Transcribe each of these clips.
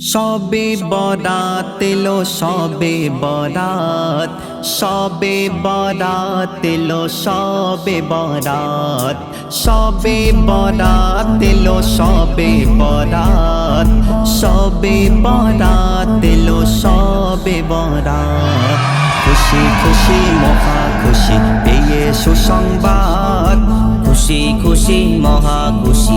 সবে বরাত এলো, সবে বরাত সবে বরাত এলো, সবে বরাত সবে বরাত এলো, সবে বরাত সবে বরাত এলো, সবে বরাত। খুশি খুশি, মহা খুশি পেয়ে সুসংবাদ। খুশি খুশি মহা খুশি।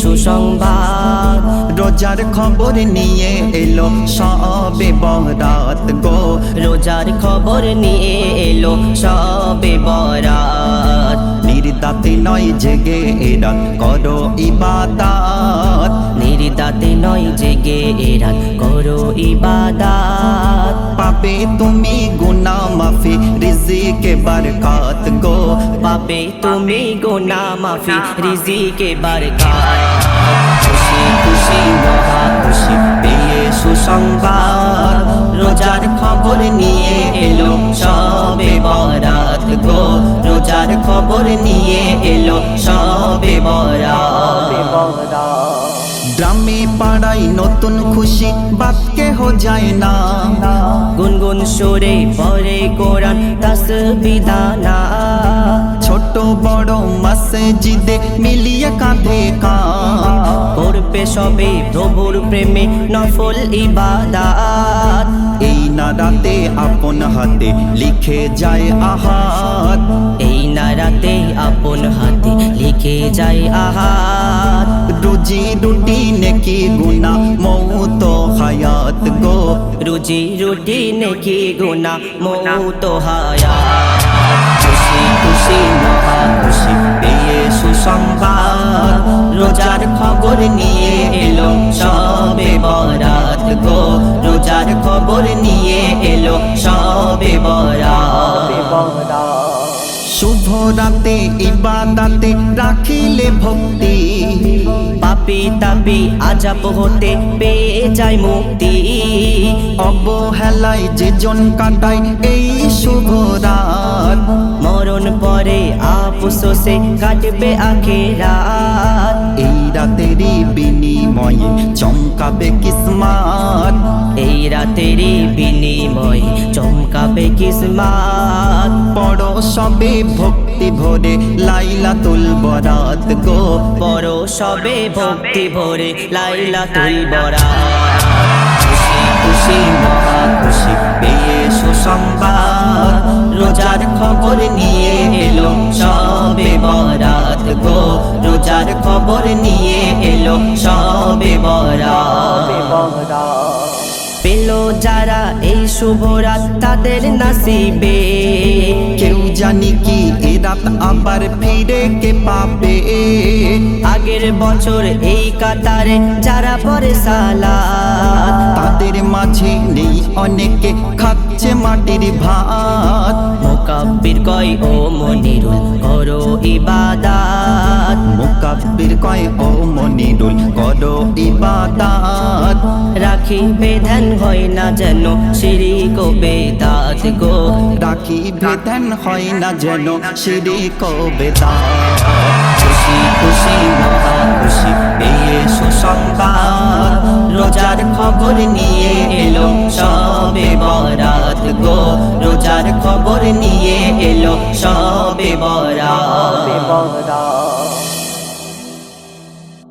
সুসংবাদ রোজার খবর নিয়ে এলো সবে বরাত গো। রোজার খবর নিয়ে এলো সবে বরাত। নির্দাতে নয় জেগে এরা করো ইবাদাত। নিরিদাতে নয় জেগে এরাত করো ইবাদাত। পাবে তুমি গুনা মাফি রিজিকে বরকাত গো। পাবে তুমি গোনা মাফি, রিজিকে বারকাত খুশি খুশি, মহা খুশি, পেয়ে সুসংবাদ। রোজার খবর নিয়ে এলো সবে বরাত গো। রোজার খবর নিয়ে এলো সবে বরাত। গ্রামে পাড়ায় নতুন খুশি বাদ কেহ যায় না। গুনগুন সুরে পরে কোরআন তসবিদানা মসজিদে মিলিয়ে কাঁধে করবে সবে প্রভুর প্রেমে নফল ইবাদাত। এই না রাতে আপন হাতে লিখে যায় আহাত। এই নারাতে আপন হাতে লিখে যায় আহাত। রুজি রুটি নেকি গুনা মৌত হায়াত গো? রুজি রুটি নেকি গুনা মৌত হায়াত? নিয়ে এলো, সবে বরাত গো। রোজার খবর নিয়ে এলো, সবে বরাত। শুভ রাতে, ইবাদাতে রাখিলে ভক্তি। পাপি তাপি আজাব হতে পেয়ে যায় মুক্তি। অবহেলায় যে জন কাটায় এই শুভ রাত। মরণ পরে আপুসোসে কাটবে আখেরাত এই রাতেরই বিনিময়ে চমকাবে কিসমাত। এই রাতেরই বিনিময় চমকাবে কিসমাত। বড় সবে ভক্তি ভরে লাইলাতুল বরাত গো। বড় সবে ভক্তি ভরে লাইলা তুল বরা খুশি খুশি মহা খুশি পেয়ে সুসংবাদ রোজার খবর নিয়ে এলো, সবে বরাত গো। রোজার খবর নিয়ে এলো, সবে বরাত। পেল যারা এই শুভ রাত তাদের নাসিবে। কেউ জানি কি এ রাত আবার ফিরে কে পাবে। আগের বছর এই কাতারে যারা পরে সালাত, তাদের মাঝে নেই অনেকে খাচ্ছে মাটির ভাত। কয় ও মনিরুল করো ইবাদাত। মুকাব্বির কয় ও মনিরুল করো ইবাদাত। রাখি বেধান হয় না যেন শিরিক ও বেদাত গো। রাখি বেদন হয় না যেন সিঁড়ি বেদাত। খুশি খুশি মহা খুশি পেয়ে সুসংবাদ রোজার খবর নিয়ে এলো সবে বরাত গো। রোজার খবর নিয়ে এলো সবে বরাত।